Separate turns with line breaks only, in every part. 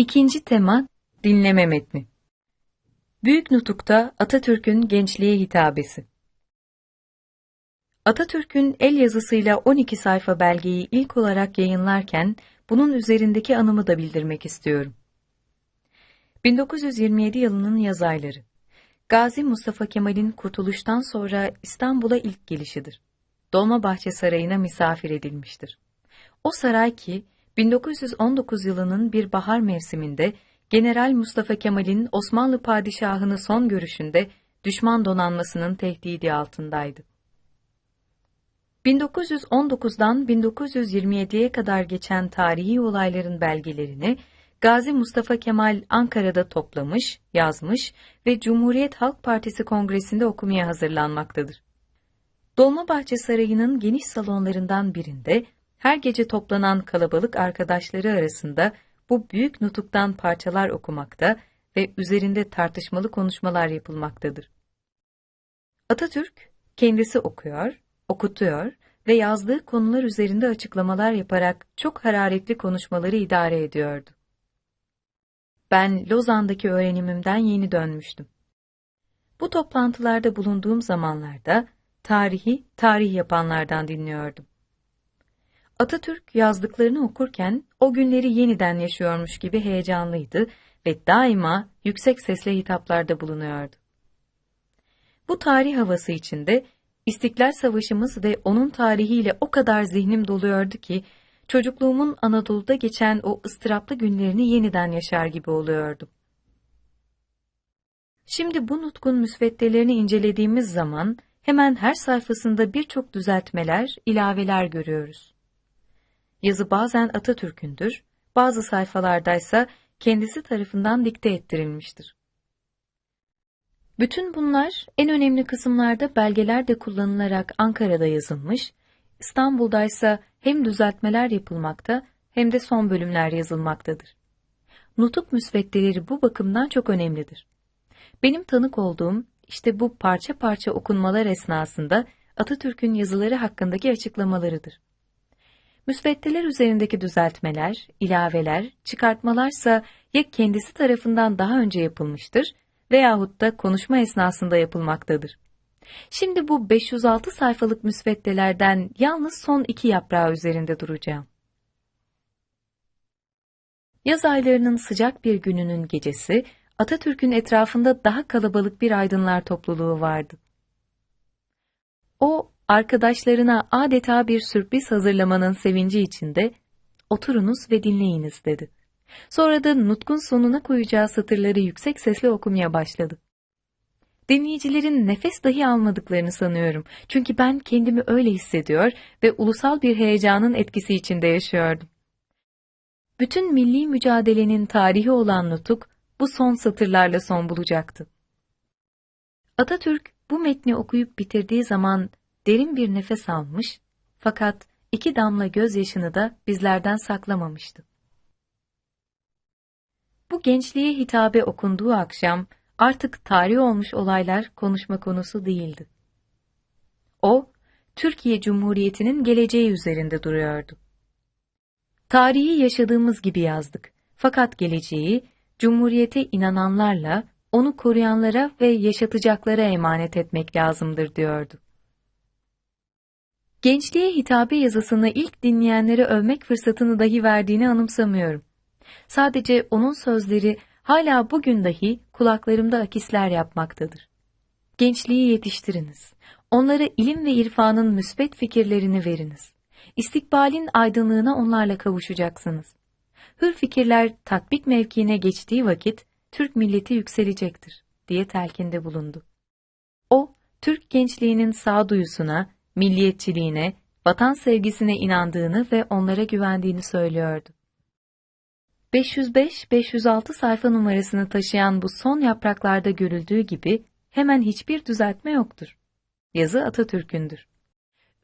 İkinci tema dinleme metni. Büyük Nutuk'ta Atatürk'ün gençliğe hitabesi. Atatürk'ün el yazısıyla 12 sayfa belgeyi ilk olarak yayınlarken bunun üzerindeki anımı da bildirmek istiyorum. 1927 yılının yaz ayları. Gazi Mustafa Kemal'in kurtuluştan sonra İstanbul'a ilk gelişidir. Dolmabahçe Sarayı'na misafir edilmiştir. O saray ki 1919 yılının bir bahar mevsiminde General Mustafa Kemal'in Osmanlı padişahını son görüşünde düşman donanmasının tehdidi altındaydı. 1919'dan 1927'ye kadar geçen tarihi olayların belgelerini Gazi Mustafa Kemal Ankara'da toplamış, yazmış ve Cumhuriyet Halk Partisi Kongresi'nde okumaya hazırlanmaktadır. Dolmabahçe Sarayı'nın geniş salonlarından birinde her gece toplanan kalabalık arkadaşları arasında bu büyük nutuktan parçalar okumakta ve üzerinde tartışmalı konuşmalar yapılmaktadır. Atatürk kendisi okuyor, okutuyor ve yazdığı konular üzerinde açıklamalar yaparak çok hararetli konuşmaları idare ediyordu. Ben Lozan'daki öğrenimimden yeni dönmüştüm. Bu toplantılarda bulunduğum zamanlarda tarihi tarih yapanlardan dinliyordum. Atatürk yazdıklarını okurken o günleri yeniden yaşıyormuş gibi heyecanlıydı ve daima yüksek sesle hitaplarda bulunuyordu. Bu tarih havası içinde İstiklal Savaşımız ve onun tarihiyle o kadar zihnim doluyordu ki çocukluğumun Anadolu'da geçen o ıstıraplı günlerini yeniden yaşar gibi oluyordum. Şimdi bu nutkun müsveddelerini incelediğimiz zaman hemen her sayfasında birçok düzeltmeler, ilaveler görüyoruz. Yazı bazen Atatürk'ündür, bazı sayfalardaysa kendisi tarafından dikte ettirilmiştir. Bütün bunlar en önemli kısımlarda belgeler de kullanılarak Ankara'da yazılmış, İstanbul'daysa hem düzeltmeler yapılmakta hem de son bölümler yazılmaktadır. Nutuk müsveddeleri bu bakımdan çok önemlidir. Benim tanık olduğum işte bu parça parça okunmalar esnasında Atatürk'ün yazıları hakkındaki açıklamalarıdır. Müsveddeler üzerindeki düzeltmeler, ilaveler, çıkartmalarsa ya kendisi tarafından daha önce yapılmıştır veyahut da konuşma esnasında yapılmaktadır. Şimdi bu 506 sayfalık müsveddelerden yalnız son iki yaprağı üzerinde duracağım. Yaz aylarının sıcak bir gününün gecesi, Atatürk'ün etrafında daha kalabalık bir aydınlar topluluğu vardı. O, arkadaşlarına adeta bir sürpriz hazırlamanın sevinci içinde, oturunuz ve dinleyiniz dedi. Sonra da nutkun sonuna koyacağı satırları yüksek sesle okumaya başladı. Dinleyicilerin nefes dahi almadıklarını sanıyorum. Çünkü ben kendimi öyle hissediyor ve ulusal bir heyecanın etkisi içinde yaşıyordum. Bütün milli mücadelenin tarihi olan nutuk bu son satırlarla son bulacaktı. Atatürk bu metni okuyup bitirdiği zaman derin bir nefes almış fakat iki damla gözyaşını da bizlerden saklamamıştı. Bu gençliğe hitabe okunduğu akşam artık tarih olmuş olaylar konuşma konusu değildi. O, Türkiye Cumhuriyeti'nin geleceği üzerinde duruyordu. Tarihi yaşadığımız gibi yazdık. Fakat geleceği, Cumhuriyete inananlarla, onu koruyanlara ve yaşatacaklara emanet etmek lazımdır diyordu. Gençliğe hitabe yazısını ilk dinleyenlere övmek fırsatını dahi verdiğini anımsamıyorum. Sadece onun sözleri hala bugün dahi kulaklarımda akisler yapmaktadır. Gençliği yetiştiriniz. Onlara ilim ve irfanın müsbet fikirlerini veriniz. İstikbalin aydınlığına onlarla kavuşacaksınız. Hür fikirler tatbik mevkiine geçtiği vakit Türk milleti yükselecektir diye telkinde bulundu. O, Türk gençliğinin sağduyusuna, milliyetçiliğine, vatan sevgisine inandığını ve onlara güvendiğini söylüyordu. 505-506 sayfa numarasını taşıyan bu son yapraklarda görüldüğü gibi hemen hiçbir düzeltme yoktur. Yazı Atatürk'ündür.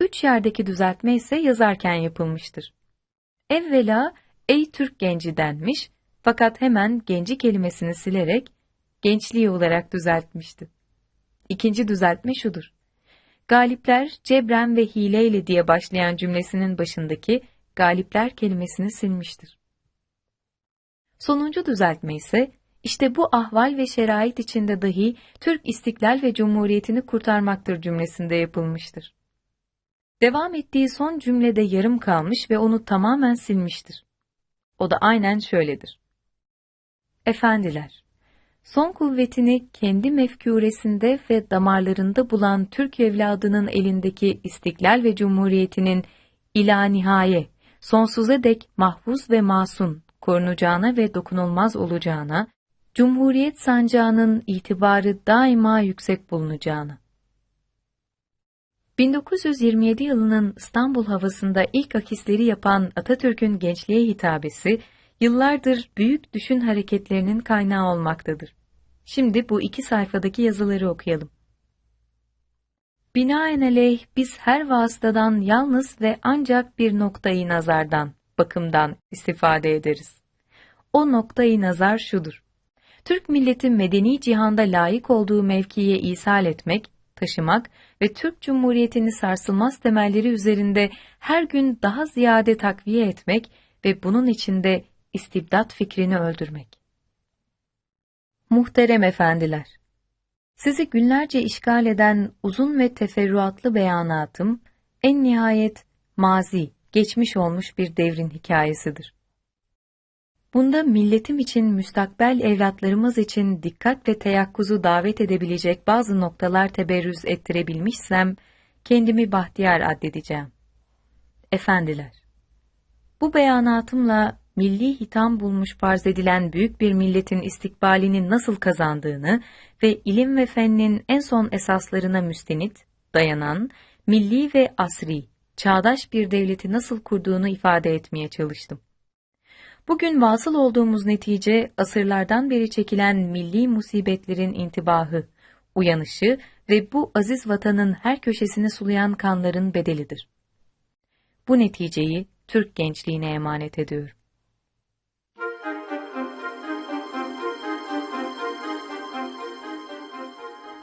Üç yerdeki düzeltme ise yazarken yapılmıştır. Evvela ey Türk genci denmiş fakat hemen genci kelimesini silerek gençliği olarak düzeltmişti. İkinci düzeltme şudur. Galipler cebren ve hileyle diye başlayan cümlesinin başındaki galipler kelimesini silmiştir. Sonuncu düzeltme ise işte bu ahval ve şerait içinde dahi Türk istiklal ve cumhuriyetini kurtarmaktır cümlesinde yapılmıştır. Devam ettiği son cümlede yarım kalmış ve onu tamamen silmiştir. O da aynen şöyledir. Efendiler, son kuvvetini kendi mefkûresinde ve damarlarında bulan Türk evladının elindeki istiklal ve cumhuriyetinin ila nihaye, sonsuza dek mahfuz ve masum korunacağına ve dokunulmaz olacağına, Cumhuriyet sancağının itibarı daima yüksek bulunacağına. 1927 yılının İstanbul havasında ilk akisleri yapan Atatürk'ün gençliğe hitabesi, yıllardır büyük düşün hareketlerinin kaynağı olmaktadır. Şimdi bu iki sayfadaki yazıları okuyalım. Binaenaleyh biz her vasıtadan yalnız ve ancak bir noktayı nazardan, bakımdan istifade ederiz. O noktayı nazar şudur. Türk milleti medeni cihanda layık olduğu mevkiye isal etmek, taşımak ve Türk Cumhuriyeti'ni sarsılmaz temelleri üzerinde her gün daha ziyade takviye etmek ve bunun içinde istibdat fikrini öldürmek. Muhterem efendiler, sizi günlerce işgal eden uzun ve teferruatlı beyanatım, en nihayet mazi, geçmiş olmuş bir devrin hikayesidir. Bunda milletim için müstakbel evlatlarımız için dikkat ve teyakkuzu davet edebilecek bazı noktalar teberrüz ettirebilmişsem, kendimi bahtiyar addedeceğim. Efendiler, bu beyanatımla milli hitam bulmuş farz edilen büyük bir milletin istikbalini nasıl kazandığını ve ilim ve fennin en son esaslarına müstenit, dayanan, milli ve asri, çağdaş bir devleti nasıl kurduğunu ifade etmeye çalıştım. Bugün vasıl olduğumuz netice asırlardan beri çekilen milli musibetlerin intibahı, uyanışı ve bu aziz vatanın her köşesini sulayan kanların bedelidir. Bu neticeyi Türk gençliğine emanet ediyorum.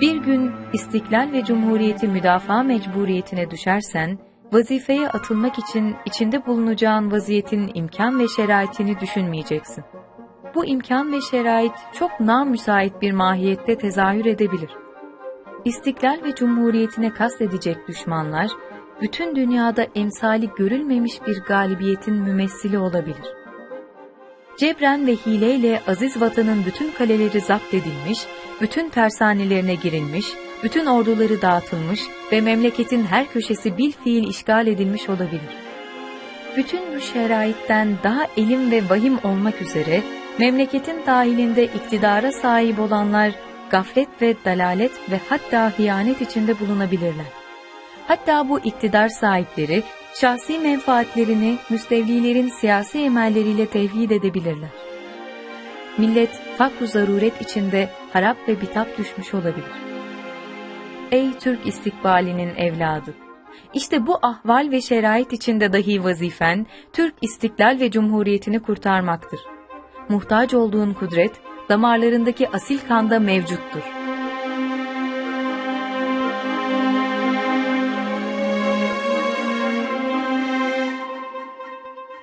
Bir gün istiklal ve cumhuriyeti müdafaa mecburiyetine düşersen, vazifeye atılmak için içinde bulunacağın vaziyetin imkan ve şeraitini düşünmeyeceksin bu imkan ve şerait çok namüsait bir mahiyette tezahür edebilir. İstiklal ve cumhuriyetine kastedecek düşmanlar, bütün dünyada emsali görülmemiş bir galibiyetin mümessili olabilir. Cebren ve hileyle aziz vatanın bütün kaleleri zapt edilmiş, bütün tersanelerine girilmiş, bütün orduları dağıtılmış ve memleketin her köşesi bil fiil işgal edilmiş olabilir. Bütün bu şeraitten daha elim ve vahim olmak üzere memleketin dahilinde iktidara sahip olanlar gaflet ve dalalet ve hatta hiyanet içinde bulunabilirler. Hatta bu iktidar sahipleri şahsi menfaatlerini müstevlilerin siyasi emelleriyle tevhid edebilirler. Millet fakru zaruret içinde harap ve bitap düşmüş olabilir. Ey Türk istikbalinin evladı! İşte bu ahval ve şerait içinde dahi vazifen, Türk istiklal ve cumhuriyetini kurtarmaktır.'' muhtaç olduğun kudret, damarlarındaki asil kanda mevcuttur.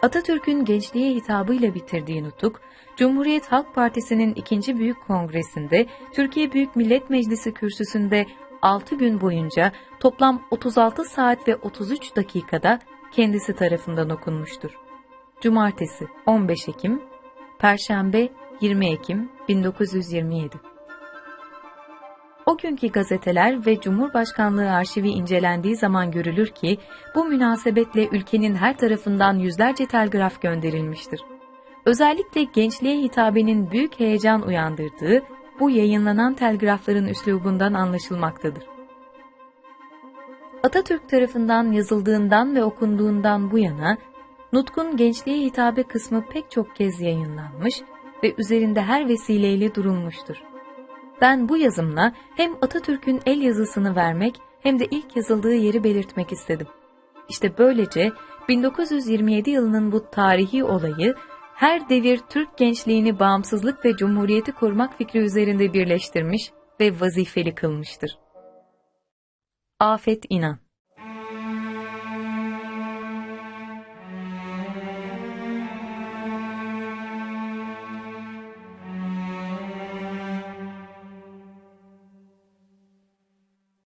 Atatürk'ün gençliğe hitabıyla bitirdiği nutuk, Cumhuriyet Halk Partisi'nin ikinci büyük kongresinde Türkiye Büyük Millet Meclisi kürsüsünde 6 gün boyunca toplam 36 saat ve 33 dakikada kendisi tarafından okunmuştur. Cumartesi 15 Ekim Perşembe 20 Ekim 1927 O günkü gazeteler ve Cumhurbaşkanlığı arşivi incelendiği zaman görülür ki bu münasebetle ülkenin her tarafından yüzlerce telgraf gönderilmiştir. Özellikle gençliğe hitabenin büyük heyecan uyandırdığı bu yayınlanan telgrafların üslubundan anlaşılmaktadır. Atatürk tarafından yazıldığından ve okunduğundan bu yana Nutk'un gençliğe hitabe kısmı pek çok kez yayınlanmış ve üzerinde her vesileyle durulmuştur. Ben bu yazımla hem Atatürk'ün el yazısını vermek hem de ilk yazıldığı yeri belirtmek istedim. İşte böylece 1927 yılının bu tarihi olayı her devir Türk gençliğini bağımsızlık ve cumhuriyeti kurmak fikri üzerinde birleştirmiş ve vazifeli kılmıştır. Afet İnan